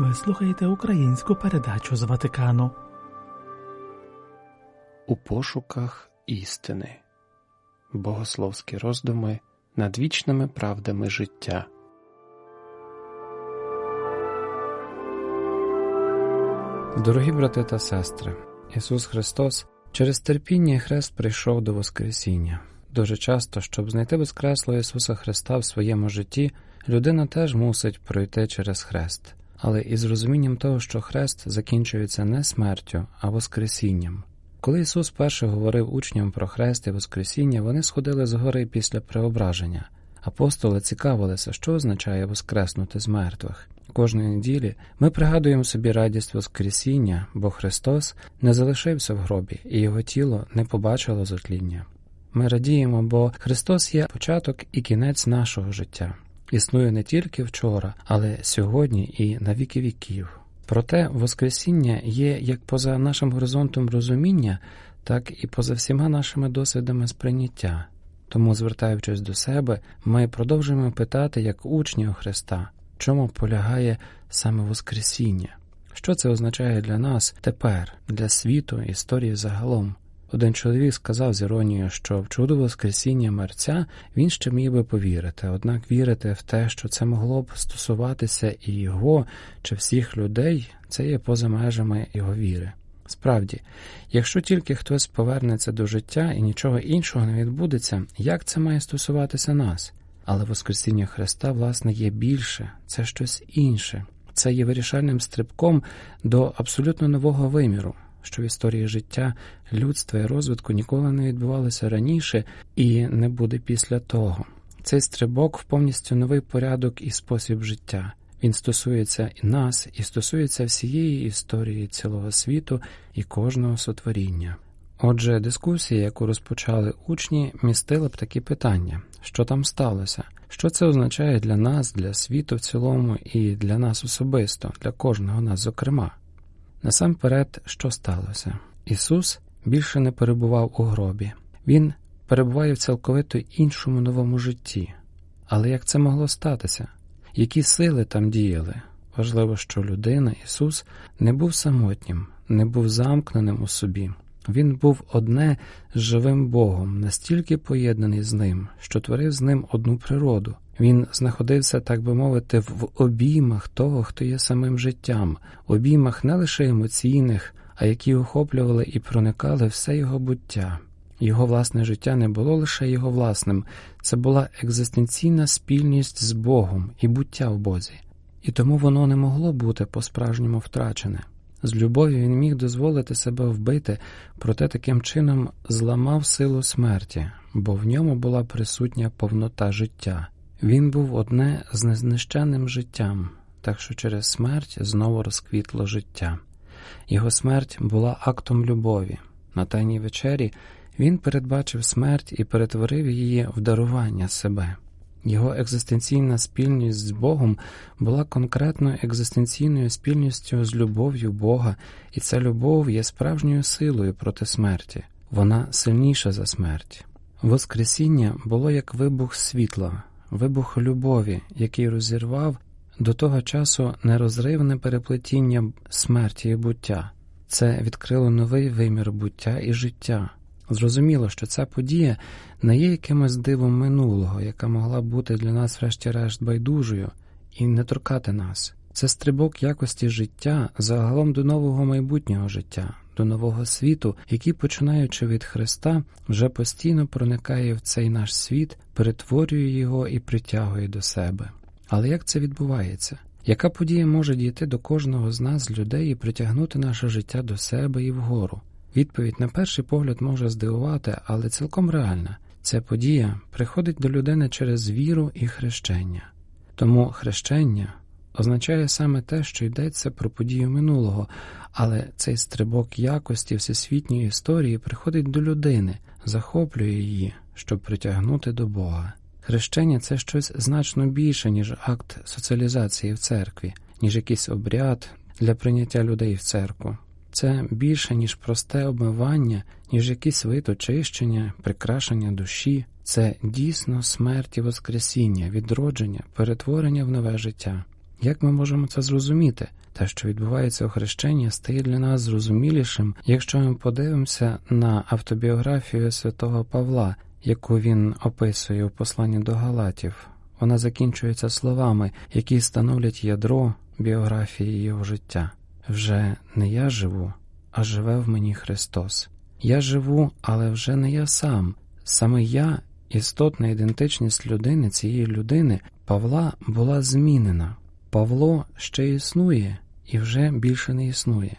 Ви слухаєте українську передачу з Ватикану. У пошуках істини. Богословські роздуми над вічними правдами життя. Дорогі брати та сестри, Ісус Христос через терпіння і хрест прийшов до Воскресіння. Дуже часто, щоб знайти Воскреслого Ісуса Христа в своєму житті, людина теж мусить пройти через хрест, але із розумінням того, що хрест закінчується не смертю, а Воскресінням. Коли Ісус перше говорив учням про хрест і Воскресіння, вони сходили з гори після преображення. Апостоли цікавилися, що означає воскреснути з мертвих. Кожної неділі ми пригадуємо собі радість Воскресіння, бо Христос не залишився в гробі, і Його тіло не побачило зотління. Ми радіємо, бо Христос є початок і кінець нашого життя. Існує не тільки вчора, але сьогодні і на віки віків. Проте Воскресіння є як поза нашим горизонтом розуміння, так і поза всіма нашими досвідами сприйняття. Тому, звертаючись до себе, ми продовжуємо питати, як учні у Христа, чому полягає саме Воскресіння, що це означає для нас тепер, для світу, історії загалом. Один чоловік сказав з іронією, що в чудо Воскресіння мерця він ще міг би повірити, однак вірити в те, що це могло б стосуватися і його чи всіх людей, це є поза межами його віри. Справді, якщо тільки хтось повернеться до життя і нічого іншого не відбудеться, як це має стосуватися нас? Але Воскресіння Христа, власне, є більше, це щось інше, це є вирішальним стрибком до абсолютно нового виміру, що в історії життя, людства і розвитку ніколи не відбувалося раніше і не буде після того. Цей стрибок в повністю новий порядок і спосіб життя. Він стосується і нас, і стосується всієї історії цілого світу і кожного сотворіння. Отже, дискусія, яку розпочали учні, містила б такі питання: що там сталося, що це означає для нас, для світу в цілому і для нас особисто, для кожного нас, зокрема. Насамперед, що сталося? Ісус більше не перебував у гробі, Він перебуває в цілковито іншому новому житті. Але як це могло статися? Які сили там діяли? Важливо, що людина, Ісус, не був самотнім, не був замкненим у собі. Він був одне з живим Богом, настільки поєднаний з ним, що творив з ним одну природу. Він знаходився, так би мовити, в обіймах того, хто є самим життям, обіймах не лише емоційних, а які охоплювали і проникали все його буття. Його власне життя не було лише його власним, це була екзистенційна спільність з Богом і буття в Бозі, і тому воно не могло бути по-справжньому втрачене. З любові він міг дозволити себе вбити, проте таким чином зламав силу смерті, бо в ньому була присутня повнота життя. Він був одне з незнищенним життям, так що через смерть знову розквітло життя. Його смерть була актом любові. На тайній вечері він передбачив смерть і перетворив її в дарування себе. Його екзистенційна спільність з Богом була конкретною екзистенційною спільністю з любов'ю Бога, і ця любов є справжньою силою проти смерті, вона сильніша за смерть. Воскресіння було як вибух світла, вибух любові, який розірвав до того часу нерозривне переплетіння смерті і буття. Це відкрило новий вимір буття і життя. Зрозуміло, що ця подія не є якимось дивом минулого, яка могла бути для нас, врешті-решт, байдужою і не торкати нас. Це стрибок якості життя загалом до нового майбутнього життя, до нового світу, який, починаючи від Христа, вже постійно проникає в цей наш світ, перетворює його і притягує до себе. Але як це відбувається? Яка подія може дійти до кожного з нас, людей, і притягнути наше життя до себе і вгору? Відповідь на перший погляд може здивувати, але цілком реальна. Ця подія приходить до людини через віру і хрещення. Тому хрещення означає саме те, що йдеться про подію минулого, але цей стрибок якості всесвітньої історії приходить до людини, захоплює її, щоб притягнути до Бога. Хрещення це щось значно більше, ніж акт соціалізації в церкві, ніж якийсь обряд для прийняття людей в церкву. Це більше, ніж просте обмивання, ніж якийсь вид очищення, прикрашення душі, це дійсно смерть і воскресіння, відродження, перетворення в нове життя. Як ми можемо це зрозуміти? Те, що відбувається у хрещенні, стає для нас зрозумілішим, якщо ми подивимося на автобіографію святого Павла, яку він описує у посланні до Галатів. Вона закінчується словами, які становлять ядро біографії його життя. Вже не я живу, а живе в мені Христос. Я живу, але вже не я сам. Саме я, істотна ідентичність людини, цієї людини, Павла була змінена. Павло ще існує і вже більше не існує.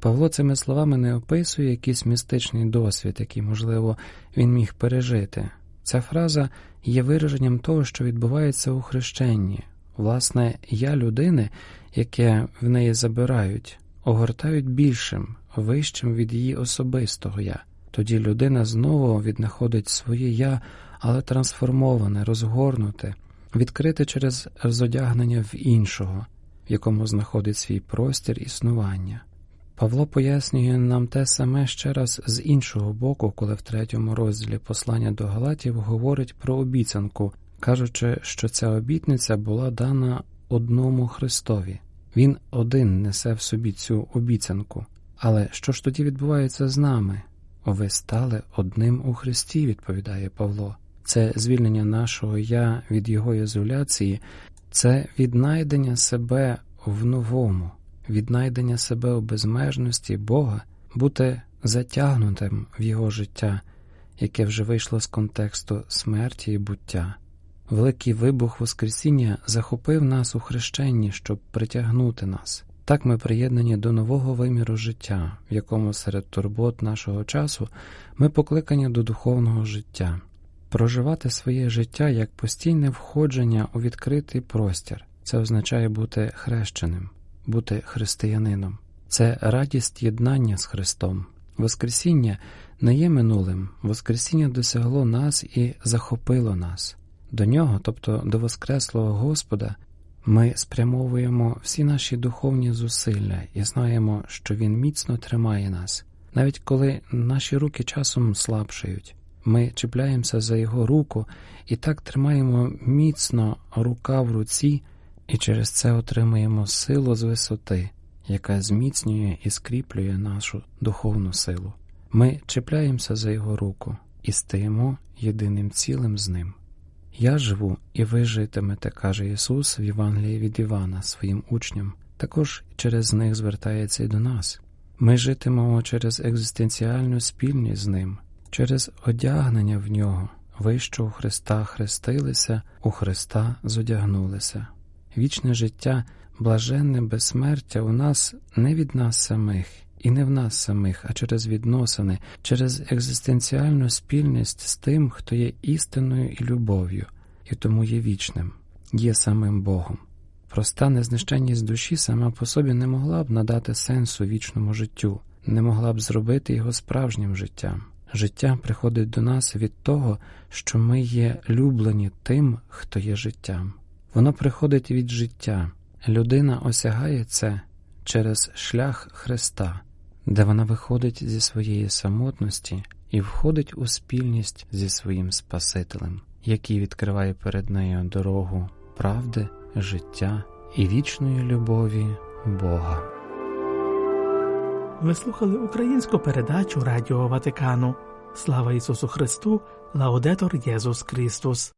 Павло цими словами не описує якийсь містичний досвід, який, можливо, він міг пережити. Ця фраза є вираженням того, що відбувається у хрещенні. Власне, я людини, яке в неї забирають, огортають більшим, вищим від її особистого я. Тоді людина знову віднаходить своє я, але трансформоване, розгорнуте, відкрите через зодягнення в іншого, в якому знаходить свій простір існування. Павло пояснює нам те саме ще раз з іншого боку, коли в третьому розділі послання до Галатів говорить про обіцянку, кажучи, що ця обітниця була дана одному Христові. Він один несе в собі цю обіцянку. Але що ж тоді відбувається з нами? Ви стали одним у Христі, відповідає Павло. Це звільнення нашого я від його ізоляції, це віднайдення себе в новому, віднайдення себе у безмежності Бога, бути затягнутим в його життя, яке вже вийшло з контексту смерті і буття. Великий вибух Воскресіння захопив нас у хрещенні, щоб притягнути нас. Так ми приєднані до нового виміру життя, в якому серед турбот нашого часу ми покликані до духовного життя, проживати своє життя як постійне входження у відкритий простір. Це означає бути хрещеним, бути християнином. Це радість єднання з Христом. Воскресіння не є минулим, Воскресіння досягло нас і захопило нас. До нього, тобто до Воскреслого Господа, ми спрямовуємо всі наші духовні зусилля і знаємо, що Він міцно тримає нас, навіть коли наші руки часом слабшають. Ми чіпляємося за його руку і так тримаємо міцно рука в руці, і через це отримуємо силу з висоти, яка зміцнює і скріплює нашу духовну силу. Ми чіпляємося за його руку і стаємо єдиним цілим з ним. Я живу, і ви житимете, каже Ісус в Євангелії від Івана своїм учням, також через них звертається і до нас. Ми житимемо через екзистенціальну спільність з Ним, через одягнення в нього, ви, що у Христа хрестилися, у Христа зодягнулися. Вічне життя, блаженне безсмертя у нас не від нас самих. І не в нас самих, а через відносини, через екзистенціальну спільність з тим, хто є істинною і любов'ю, і тому є вічним, є самим Богом. Проста незнищенність душі сама по собі не могла б надати сенсу вічному життю, не могла б зробити його справжнім життям. Життя приходить до нас від того, що ми є люблені тим, хто є життям. Воно приходить від життя. Людина осягає це через шлях Христа де вона виходить зі своєї самотності і входить у спільність зі своїм Спасителем, який відкриває перед нею дорогу правди, життя і вічної любові Бога. Ви слухали українську передачу Радіо Ватикану. Слава Ісусу Христу, Лаудетор Єсус Христос.